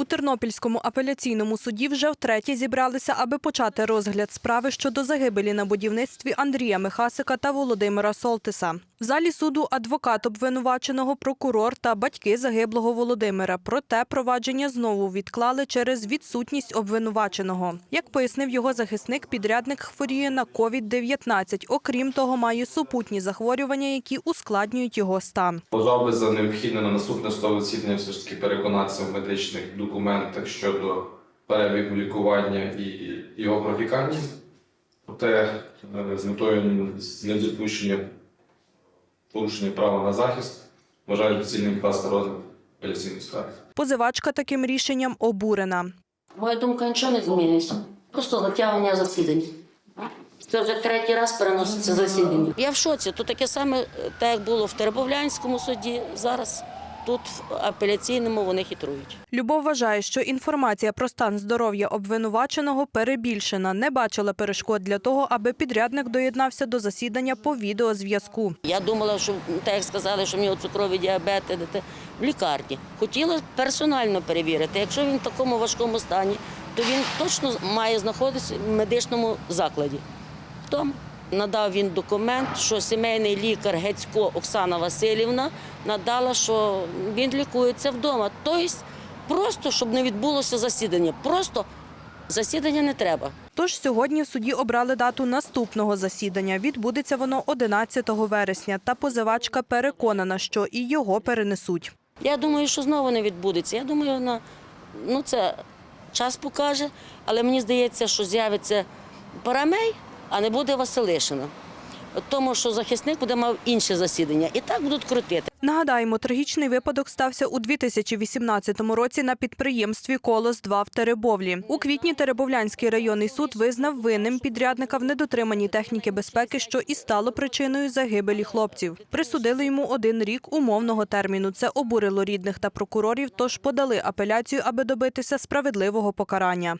У Тернопільському апеляційному суді вже втретє зібралися, аби почати розгляд справи щодо загибелі на будівництві Андрія Михасика та Володимира Солтиса. В залі суду адвокат обвинуваченого, прокурор та батьки загиблого Володимира. Проте провадження знову відклали через відсутність обвинуваченого. Як пояснив його захисник, підрядник хворіє на COVID-19. Окрім того, має супутні захворювання, які ускладнюють його стан. Вважав би за необхідне на наступне судове засідання все ж таки переконатися в медичних документах щодо перебігу лікування і його протікання. Проте е, з метою недопущення порушення права на захист вважаю доцільним вкласти розгляд апеляційної скарги. Позивачка таким рішенням обурена. Моя думка нічого не змінюється. Просто затягування засідань. Це вже третій раз переноситься засідання. Я в шоці. Тут таке саме, е, так як було в Теребовлянському суді, зараз тут в апеляційному вони хитрують. Любов вважає, що інформація про стан здоров'я обвинуваченого перебільшена. Не бачила перешкод для того, аби підрядник доєднався до засідання по відеозв'язку. Я думала, що так як сказали, що в нього цукровий діабет, в лікарні. Хотіла персонально перевірити. Якщо він в такому важкому стані, то він точно має знаходитися в медичному закладі. В тому надав він документ, що сімейний лікар Гецько Оксана Васильівна надала, що він лікується вдома. Тобто, просто щоб не відбулося засідання. Просто засідання не треба. Тож сьогодні в суді обрали дату наступного засідання. Відбудеться воно 11 вересня. Та позивачка переконана, що і його перенесуть. Я думаю, що знову не відбудеться. Я думаю, на, ну це час покаже, але мені здається, що з'явиться Парамей, а не буде Василишина. Тому що захисник буде мав інше засідання. І так будуть крутити. Нагадаємо, трагічний випадок стався у 2018 році на підприємстві Колос-2 в Теребовлі. У квітні Теребовлянський районний суд визнав винним підрядника в недотриманні техніки безпеки, що і стало причиною загибелі хлопців. Присудили йому один рік умовного терміну. Це обурило рідних та прокурорів, тож подали апеляцію, аби добитися справедливого покарання.